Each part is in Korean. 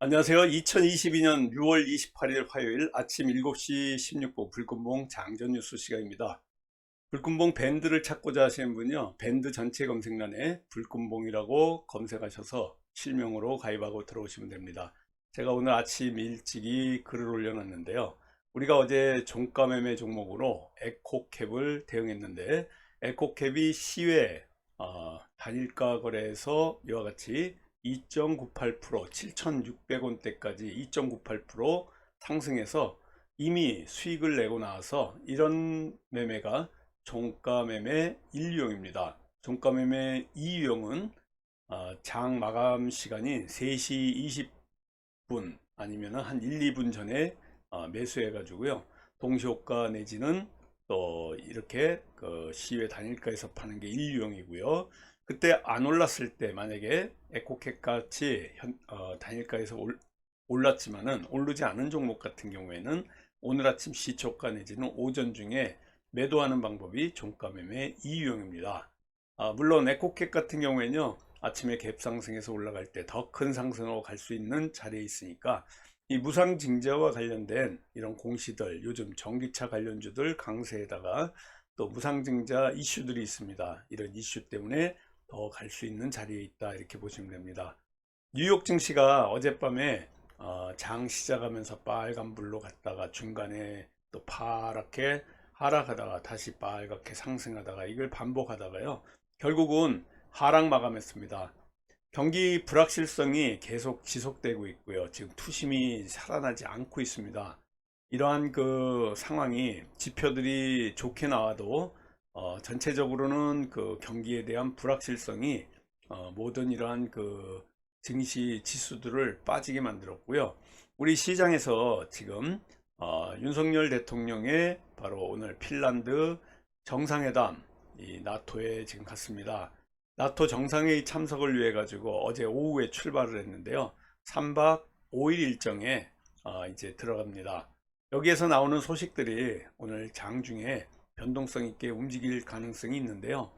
안녕하세요. 2022년 6월 28일 화요일 아침 7시 16분 불금봉 장전 뉴스 시간입니다. 불금봉 밴드를 찾고자 하시는 분요. 밴드 전체 검색란에 불금봉이라고 검색하셔서 실명으로 가입하고 들어오시면 됩니다. 제가 오늘 아침 일찍이 글을 올려놨는데요. 우리가 어제 종가 매매 종목으로 에코캡을 대응했는데 에코캡이 시외 어, 단일가 거래에서 이와 같이 2.98% 7,600원대까지 2.98% 상승해서 이미 수익을 내고 나와서 이런 매매가 종가 매매 1유형입니다. 종가 매매 2유형은 어, 장 마감 시간이 3시 20분 아니면 한 1, 2분 전에 어, 매수해 가지고요. 동시호가 내지는 또 이렇게 그 시외 단일가에서 파는 게 1유형이고요. 그때 안 올랐을 때 만약에 에코캡 같이 현, 어, 단일가에서 올, 올랐지만은 오르지 않은 종목 같은 경우에는 오늘 아침 시초가 내지는 오전 중에 매도하는 방법이 종가 매매 2유형입니다. 아, 물론 에코캡 같은 경우에는요 아침에 갭 상승해서 올라갈 때 더 큰 상승으로 갈 수 있는 자리에 있으니까 이 무상증자와 관련된 이런 공시들 요즘 전기차 관련주들 강세에다가 또 무상증자 이슈들이 있습니다. 이런 이슈 때문에 더 갈 수 있는 자리에 있다 이렇게 보시면 됩니다. 뉴욕 증시가 어젯밤에 어, 장 시작하면서 빨간불로 갔다가 중간에 또 파랗게 하락하다가 다시 빨갛게 상승하다가 이걸 반복하다가요. 결국은 하락 마감했습니다. 경기 불확실성이 계속 지속되고 있고요. 지금 투심이 살아나지 않고 있습니다. 이러한 그 상황이 지표들이 좋게 나와도 어, 전체적으로는 그 경기에 대한 불확실성이 어, 모든 이러한 그 증시 지수들을 빠지게 만들었고요. 우리 시장에서 지금 어, 윤석열 대통령의 바로 오늘 핀란드 정상회담 이 나토에 지금 갔습니다. 나토 정상회의 참석을 위해 가지고 어제 오후에 출발을 했는데요. 3박 5일 일정에 어, 이제 들어갑니다. 여기에서 나오는 소식들이 오늘 장중에 변동성 있게 움직일 가능성이 있는데요.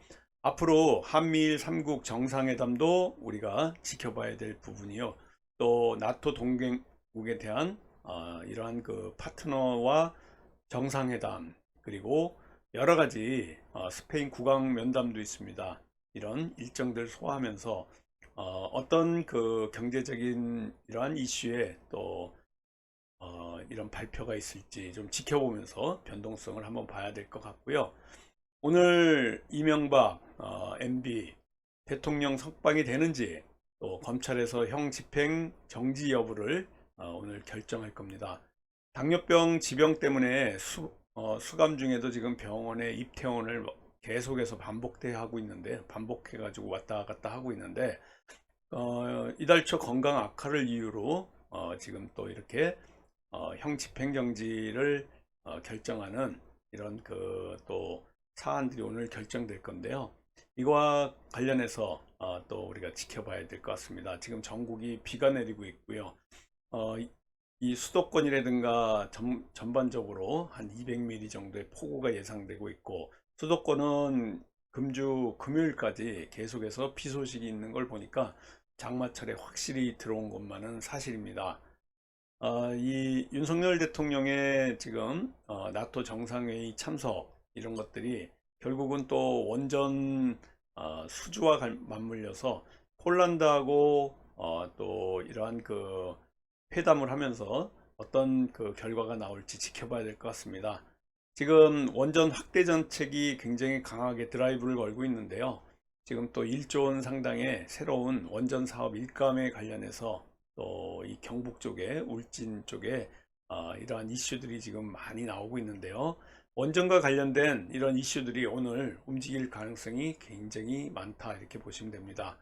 앞으로 한미일 3국 정상회담도 우리가 지켜봐야 될 부분이요. 또 나토 동맹국에 대한 어, 이러한 그 파트너와 정상회담 그리고 여러 가지 어, 스페인 국왕 면담도 있습니다. 이런 일정들 소화하면서 어, 떤그 경제적인 이러한 이슈에 또 어, 이런 발표가 있을지 좀 지켜보면서 변동성을 한번 봐야 될 것 같고요. 오늘 이명박 어, MB 대통령 석방이 되는지 또 검찰에서 형 집행 정지 여부를 어, 오늘 결정할 겁니다. 당뇨병 지병 때문에 수, 어, 수감 중에도 지금 병원에 입퇴원을 계속해서 반복돼 하고 있는데 반복해 가지고 왔다 갔다 하고 있는데 어, 이달 초 건강 악화를 이유로 어, 지금 또 이렇게 어, 형 집행정지를 어, 결정하는 이런 그 또 사안들이 오늘 결정될 건데요. 이거와 관련해서 어, 또 우리가 지켜봐야 될 것 같습니다. 지금 전국이 비가 내리고 있고요. 어, 이- 이 수도권이라든가 전, 전반적으로 한 200mm 정도의 폭우가 예상되고 있고 수도권은 금주 금요일까지 계속해서 비 소식이 있는 걸 보니까 장마철에 확실히 들어온 것만은 사실입니다. 어, 이 윤석열 대통령의 지금 어, 나토 정상회의 참석 이런 것들이 결국은 또 원전 어, 수주와 갈- 맞물려서 폴란드하고 어, 또 이러한 그 회담을 하면서 어떤 그 결과가 나올지 지켜봐야 될 것 같습니다. 지금 원전 확대 정책이 굉장히 강하게 드라이브를 걸고 있는데요. 지금 또 1조 원 상당의 새로운 원전 사업 일감에 관련해서 또 이 경북 쪽에 울진 쪽에 어, 이러한 이슈들이 지금 많이 나오고 있는데요. 원전과 관련된 이런 이슈들이 오늘 움직일 가능성이 굉장히 많다 이렇게 보시면 됩니다.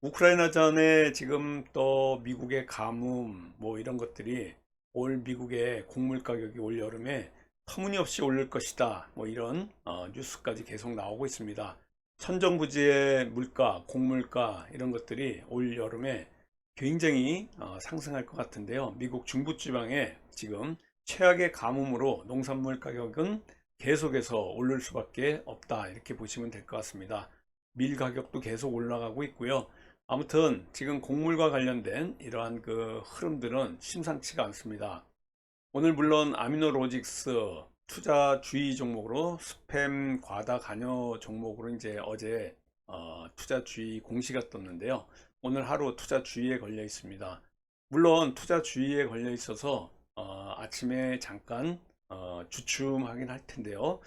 우크라이나 전에 지금 또 미국의 가뭄 뭐 이런 것들이 올 미국의 곡물 가격이 올 여름에 터무니없이 오를 것이다 뭐 이런 어, 뉴스까지 계속 나오고 있습니다. 천정부지의 물가, 곡물가 이런 것들이 올 여름에 굉장히 어, 상승할 것 같은데요. 미국 중부지방에 지금 최악의 가뭄으로 농산물 가격은 계속해서 오를 수밖에 없다 이렇게 보시면 될 것 같습니다. 밀 가격도 계속 올라가고 있고요. 아무튼 지금 곡물과 관련된 이러한 그 흐름들은 심상치가 않습니다. 오늘 물론 아미노로직스 투자 주의 종목으로 스팸 과다 관여 종목으로 이제 어제 어, 투자 주의 공시가 떴는데요. 오늘 하루 투자 주의에 걸려 있습니다. 물론 투자 주의에 걸려 있어서 어, 아침에 잠깐 어, 주춤하긴 할 텐데요.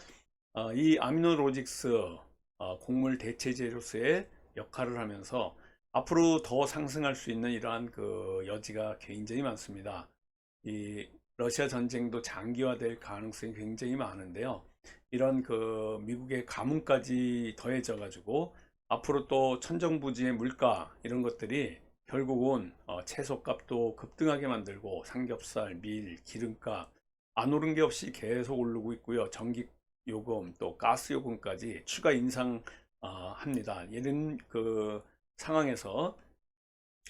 어, 이 아미노로직스 어, 곡물 대체제로서의 역할을 하면서 앞으로 더 상승할 수 있는 이러한 그 여지가 굉장히 많습니다. 이 러시아 전쟁도 장기화될 가능성이 굉장히 많은데요. 이런 그 미국의 가뭄까지 더해져 가지고 앞으로 또 천정부지의 물가 이런 것들이 결국은 어, 채소값도 급등하게 만들고 삼겹살, 밀, 기름값 안 오른 게 없이 계속 오르고 있고요. 전기 요금 또 가스 요금까지 추가 인상 어, 합니다. 이런 그 상황에서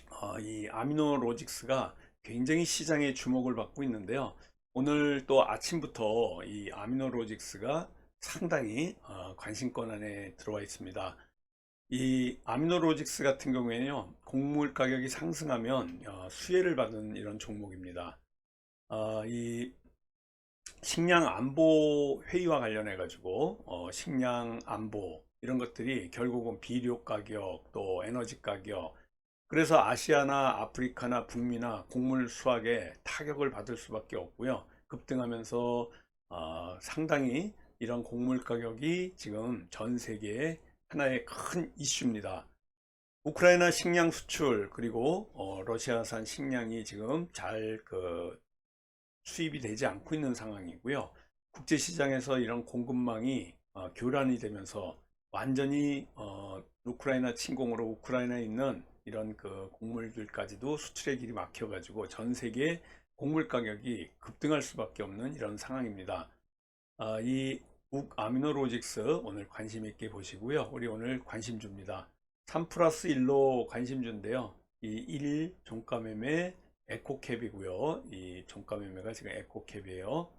어, 이 아미노 로직스가 굉장히 시장의 주목을 받고 있는데요. 오늘 또 아침부터 이 아미노 로직스가 상당히 어, 관심권 안에 들어와 있습니다. 이 아미노로직스 같은 경우에는요, 곡물 가격이 상승하면 어, 수혜를 받은 이런 종목입니다. 어, 이 식량 안보 회의와 관련해 가지고 어, 식량 안보 이런 것들이 결국은 비료 가격 또 에너지 가격 그래서 아시아나 아프리카나 북미나 곡물 수확에 타격을 받을 수밖에 없고요. 급등하면서 어, 상당히 이런 곡물 가격이 지금 전 세계에 하나의 큰 이슈입니다. 우크라이나 식량 수출 그리고 어, 러시아산 식량이 지금 잘 그 수입이 되지 않고 있는 상황이고요. 국제 시장에서 이런 공급망이 어, 교란이 되면서 완전히 어, 우크라이나 침공으로 우크라이나에 있는 이런 그 곡물들까지도 수출의 길이 막혀 가지고 전 세계 곡물 가격이 급등할 수밖에 없는 이런 상황입니다. 아, 이 아미노로직스 오늘 관심 있게 보시고요. 우리 오늘 관심주입니다. 3 플러스 1로 관심주인데요. 이1 종가 매매 에코캡이고요. 이 종가 매매가 지금 에코캡이에요.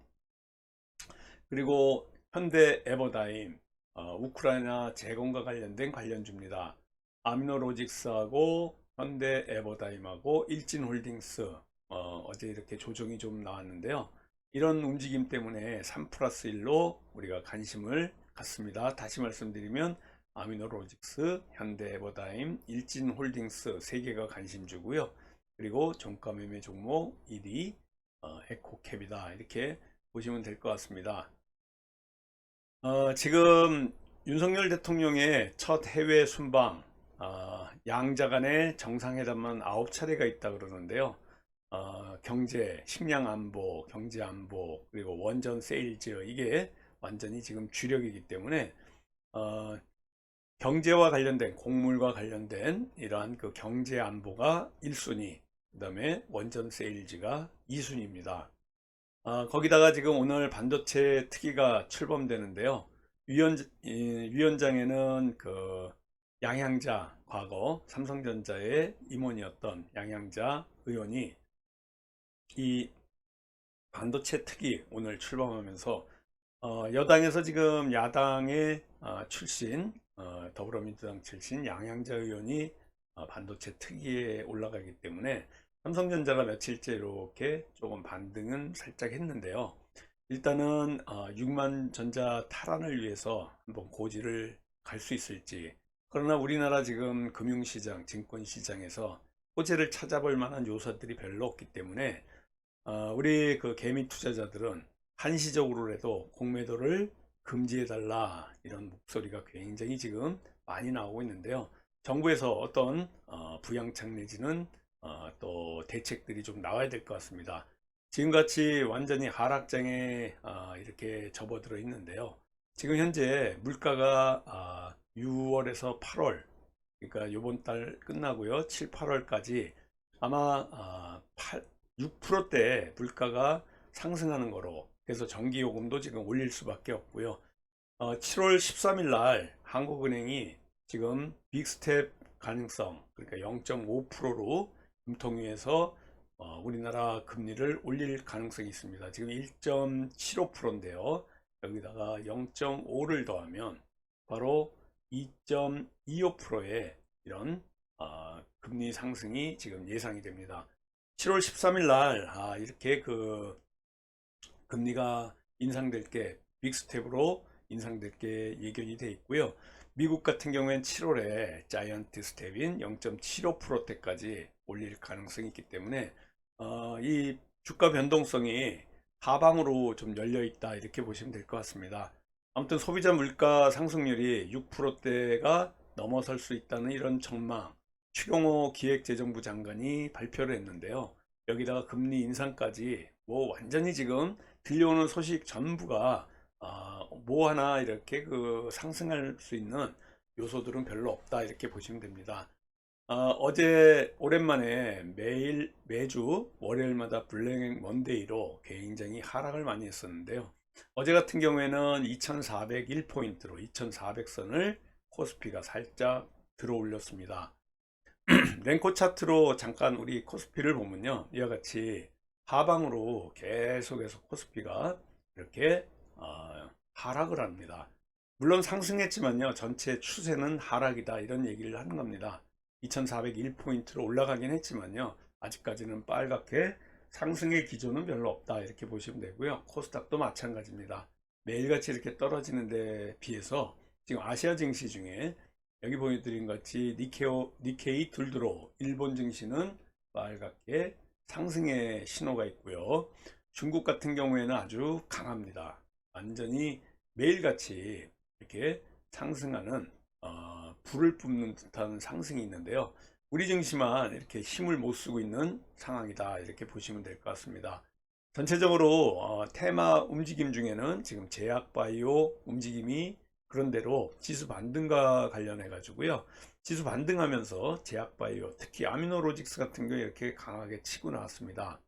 그리고 현대 에버다임 어, 우크라이나 재건과 관련된 관련주입니다. 아미노로직스하고 현대 에버다임하고 일진홀딩스 어, 제 이렇게 조정이 좀 나왔는데요. 이런 움직임 때문에 3 플러스 1로 우리가 관심을 갖습니다. 다시 말씀드리면 아미노로직스, 현대에버다임, 일진홀딩스 세 개가 관심주고요. 그리고 종가 매매 종목 1위 어, 에코캡이다 이렇게 보시면 될 것 같습니다. 어, 지금 윤석열 대통령의 첫 해외 순방 어, 양자 간의 정상회담만 9차례가 있다 그러는데요. 어, 경제, 식량 안보, 경제 안보, 그리고 원전 세일즈 이게 완전히 지금 주력이기 때문에 어, 경제와 관련된 곡물과 관련된 이러한 그 경제 안보가 1순위, 그 다음에 원전 세일즈가 2순위입니다. 어, 거기다가 지금 오늘 반도체 특위가 출범되는데요. 위원, 위원장에는 그 양양자 과거 삼성전자의 임원이었던 양양자 의원이 이 반도체 특위 오늘 출범하면서 어, 여당에서 지금 야당의 어, 출신 어, 더불어민주당 출신 양양자 의원이 어, 반도체 특위에 올라가기 때문에 삼성전자가 며칠째 이렇게 조금 반등은 살짝 했는데요. 일단은 어, 6만 전자 탈환을 위해서 한번 고지를 갈 수 있을지 그러나 우리나라 지금 금융시장, 증권시장에서 호재를 찾아볼 만한 요소들이 별로 없기 때문에 어, 우리 그 개미 투자자들은 한시적으로라도 공매도를 금지해 달라 이런 목소리가 굉장히 지금 많이 나오고 있는데요. 정부에서 어떤 어, 부양책 내지는 어, 또 대책들이 좀 나와야 될 것 같습니다. 지금같이 완전히 하락장에 어, 이렇게 접어들어 있는데요. 지금 현재 물가가 6월에서 8월 그러니까 요번 달 끝나고요. 7, 8월까지 아마 8, 6%대 물가가 상승하는 거로 그래서 전기요금도 지금 올릴 수밖에 없고요. 어, 7월 13일 날 한국은행이 지금 빅스텝 가능성 그러니까 0.5%로 금통위에서 어, 우리나라 금리를 올릴 가능성이 있습니다. 지금 1.75%인데요. 여기다가 0.5를 더하면 바로 2.25%의 이런 아, 금리 상승이 지금 예상이 됩니다. 7월 13일 날 아, 이렇게 그 금리가 인상될 게 빅스텝으로 인상될 게 예견이 돼 있고요. 미국 같은 경우엔 7월에 자이언트 스텝인 0.75%대까지 올릴 가능성이 있기 때문에 어, 이 주가 변동성이 하방으로 좀 열려 있다 이렇게 보시면 될 것 같습니다. 아무튼 소비자 물가 상승률이 6%대가 넘어설 수 있다는 이런 전망 추경호 기획재정부 장관이 발표를 했는데요. 여기다가 금리 인상까지 뭐 완전히 지금 들려오는 소식 전부가 아, 뭐 하나 이렇게 그 상승할 수 있는 요소들은 별로 없다 이렇게 보시면 됩니다. 어, 제 오랜만에 매일 매주 월요일마다 블랙 먼데이로 굉장히 하락을 많이 했었는데요. 어제 같은 경우에는 2401포인트로 2400선을 코스피가 살짝 들어 올렸습니다. 랭코 차트로 잠깐 우리 코스피를 보면요. 이와 같이 하방으로 계속해서 코스피가 이렇게 어, 하락을 합니다. 물론 상승했지만요. 전체 추세는 하락이다 이런 얘기를 하는 겁니다. 2401포인트로 올라가긴 했지만요. 아직까지는 빨갛게 상승의 기조는 별로 없다 이렇게 보시면 되고요. 코스닥도 마찬가지입니다. 매일같이 이렇게 떨어지는 데 비해서 지금 아시아 증시 중에 여기 보여드린 같이 니케오, 니케이 둘드로 일본 증시는 빨갛게 상승의 신호가 있고요. 중국 같은 경우에는 아주 강합니다. 완전히 매일같이 이렇게 상승하는 어, 불을 뿜는 듯한 상승이 있는데요. 우리 증시만 이렇게 힘을 못 쓰고 있는 상황이다 이렇게 보시면 될 것 같습니다. 전체적으로 어, 테마 움직임 중에는 지금 제약바이오 움직임이 그런대로 지수 반등과 관련해 가지고요. 지수 반등하면서 제약바이오 특히 아미노로직스 같은 경우에 이렇게 강하게 치고 나왔습니다.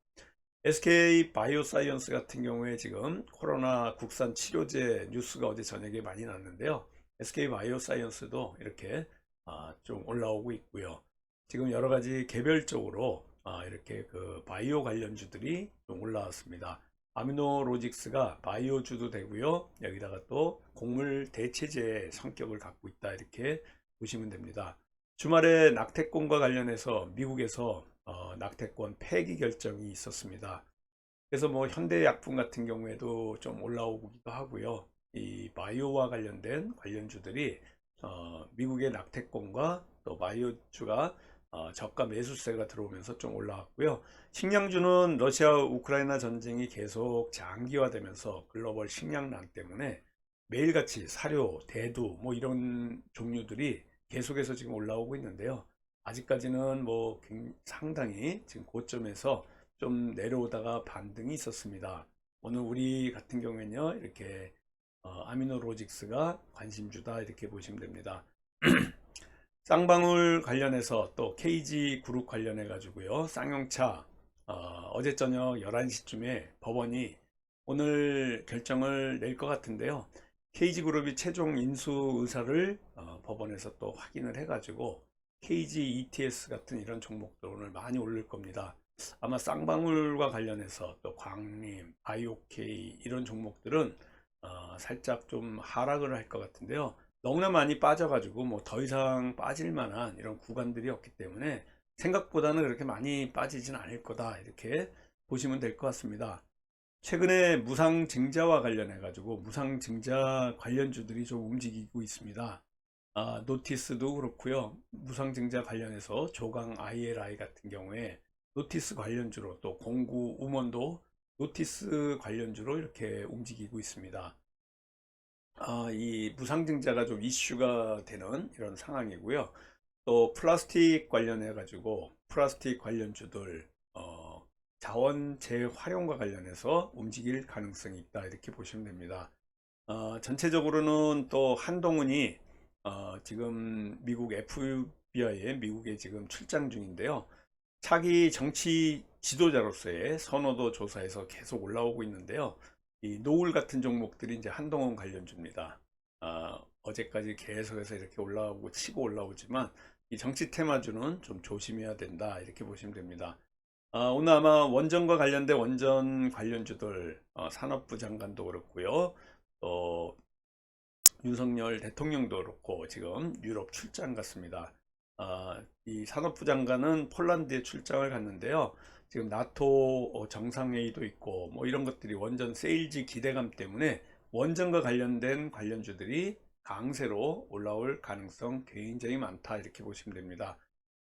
SK 바이오사이언스 같은 경우에 지금 코로나 국산 치료제 뉴스가 어제 저녁에 많이 났는데요. SK 바이오사이언스도 이렇게 아, 좀 올라오고 있고요. 지금 여러 가지 개별적으로 아, 이렇게 그 바이오 관련주들이 좀 올라왔습니다. 아미노로직스가 바이오주도 되고요. 여기다가 또 곡물 대체제 성격을 갖고 있다 이렇게 보시면 됩니다. 주말에 낙태권과 관련해서 미국에서 어, 낙태권 폐기 결정이 있었습니다. 그래서 뭐 현대약품 같은 경우에도 좀 올라오기도 하고요. 이 바이오와 관련된 관련주들이 어, 미국의 낙태권과 또 바이오주가 어, 저가 매수세가 들어오면서 좀 올라왔고요. 식량주는 러시아 우크라이나 전쟁이 계속 장기화되면서 글로벌 식량난 때문에 매일같이 사료, 대두 뭐 이런 종류들이 계속해서 지금 올라오고 있는데요. 아직까지는 뭐 상당히 지금 고점에서 좀 내려오다가 반등이 있었습니다. 오늘 우리 같은 경우에는요 이렇게 어, 아미노로직스가 관심주다 이렇게 보시면 됩니다. 쌍방울 관련해서 또 KG 그룹 관련해 가지고요. 쌍용차 어, 제 저녁 11시쯤에 법원이 오늘 결정을 낼 것 같은데요. KG 그룹이 최종 인수 의사를 어, 법원에서 또 확인을 해 가지고 KG ETS 같은 이런 종목들 오늘 많이 올릴 겁니다. 아마 쌍방울과 관련해서 또 광림, IOK 이런 종목들은 어, 살짝 좀 하락을 할 것 같은데요. 너무나 많이 빠져가지고 뭐 더 이상 빠질 만한 이런 구간들이 없기 때문에 생각보다는 그렇게 많이 빠지진 않을 거다 이렇게 보시면 될 것 같습니다. 최근에 무상증자와 관련해 가지고 무상증자 관련주들이 좀 움직이고 있습니다. 아, 노티스도 그렇고요. 무상증자 관련해서 조강 ILI 같은 경우에 노티스 관련주로 또 공구 우먼도 노티스 관련주로 이렇게 움직이고 있습니다. 아, 이 무상증자가 좀 이슈가 되는 이런 상황이고요. 또 플라스틱 관련해 가지고 플라스틱 관련주들 어, 자원 재활용과 관련해서 움직일 가능성이 있다 이렇게 보시면 됩니다. 어, 전체적으로는 또 한동훈이 어, 지금 미국 FBI에 미국에 지금 출장 중인데요. 차기 정치 지도자로서의 선호도 조사에서 계속 올라오고 있는데요. 이 노을 같은 종목들이 이제 한동원 관련주입니다. 아, 어제까지 계속해서 이렇게 올라오고 치고 올라오지만 이 정치 테마주는 좀 조심해야 된다 이렇게 보시면 됩니다. 아, 오늘 아마 원전과 관련된 원전 관련주들 어, 산업부 장관도 그렇고요. 또 윤석열 대통령도 그렇고 지금 유럽 출장 갔습니다. 아, 이 산업부 장관은 폴란드에 출장을 갔는데요. 지금 나토 어, 정상회의도 있고 뭐 이런 것들이 원전 세일즈 기대감 때문에 원전과 관련된 관련주들이 강세로 올라올 가능성 굉장히 많다 이렇게 보시면 됩니다.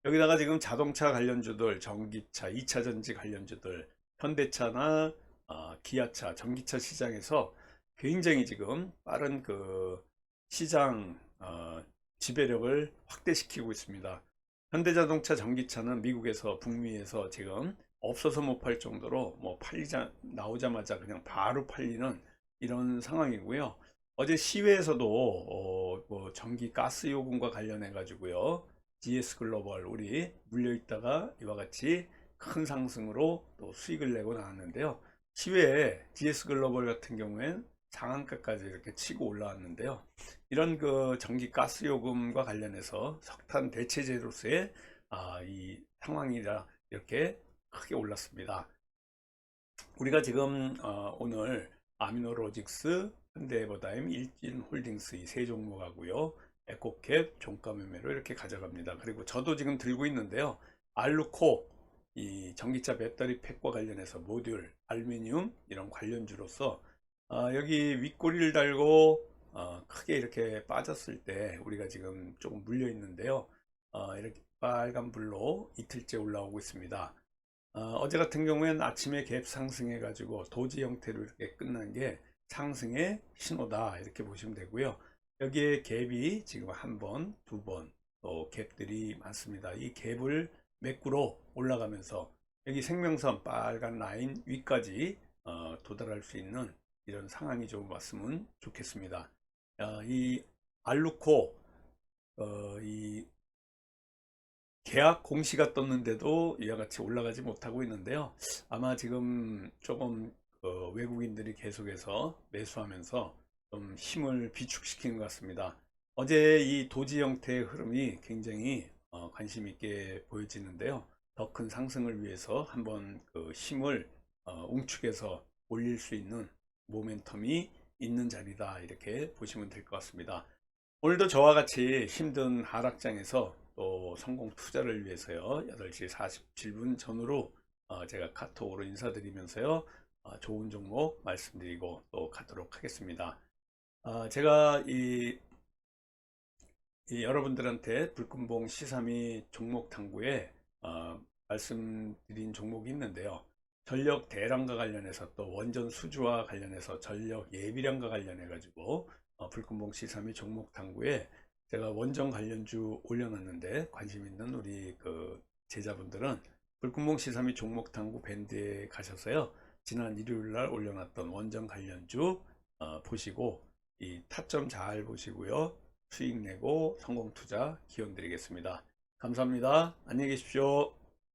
여기다가 지금 자동차 관련주들, 전기차, 2차 전지 관련주들, 현대차나 어, 기아차, 전기차 시장에서 굉장히 지금 빠른 그 시장 어, 지배력을 확대시키고 있습니다. 현대자동차, 전기차는 미국에서 북미에서 지금 없어서 못 팔 정도로 뭐 팔리자 나오자마자 그냥 바로 팔리는 이런 상황이고요. 어제 시외에서도 어, 뭐 전기 가스 요금과 관련해 가지고요. GS 글로벌 우리 물려 있다가 이와 같이 큰 상승으로 또 수익을 내고 나왔는데요. 시외에 GS 글로벌 같은 경우엔 상한가까지 이렇게 치고 올라왔는데요. 이런 그 전기 가스 요금과 관련해서 석탄 대체제로서의 아, 이 상황이라 이렇게 크게 올랐습니다. 우리가 지금 어, 오늘 아미노로직스, 현대에버다임, 일진홀딩스 이 세 종목 하고요. 에코캡, 종가 매매로 이렇게 가져갑니다. 그리고 저도 지금 들고 있는데요. 알루코, 이 전기차 배터리 팩과 관련해서 모듈, 알루미늄 이런 관련주로서 어, 여기 윗꼬리를 달고 어, 크게 이렇게 빠졌을 때 우리가 지금 조금 물려 있는데요. 어, 이렇게 빨간불로 이틀째 올라오고 있습니다. 어, 제 같은 경우에는 아침에 갭 상승해 가지고 도지 형태로 이렇게 끝난 게 상승의 신호다 이렇게 보시면 되고요. 여기에 갭이 지금 한 번, 두 번, 또 갭들이 많습니다. 이 갭을 매꾸로 올라가면서 여기 생명선 빨간 라인 위까지 어, 도달할 수 있는 이런 상황이 좀 왔으면 좋겠습니다. 어, 이 알루코 어, 이 계약 공시가 떴는데도 이와 같이 올라가지 못하고 있는데요. 아마 지금 조금 어, 외국인들이 계속해서 매수하면서 좀 힘을 비축시키는 것 같습니다. 어제 이 도지 형태의 흐름이 굉장히 어, 관심 있게 보여지는데요. 더 큰 상승을 위해서 한번 그 힘을 어, 웅축해서 올릴 수 있는 모멘텀이 있는 자리다 이렇게 보시면 될 것 같습니다. 오늘도 저와 같이 힘든 하락장에서 또 성공 투자를 위해서요 8시 47분 전후로 어, 제가 카톡으로 인사드리면서요 어, 좋은 종목 말씀드리고 또 가도록 하겠습니다. 어, 제가 이, 이 여러분들한테 불금봉 시삼이 종목 탐구에 어, 말씀드린 종목이 있는데요. 전력 대량과 관련해서 또 원전 수주와 관련해서 전력 예비량과 관련해 가지고 어, 불금봉 C3이 종목 탐구에 제가 원전 관련주 올려놨는데 관심 있는 우리 그 제자분들은 불금봉 C3이 종목 탐구 밴드에 가셔서요 지난 일요일 날 올려놨던 원전 관련주 어, 보시고 이 타점 잘 보시고요. 수익 내고 성공 투자 기원 드리겠습니다. 감사합니다. 안녕히 계십시오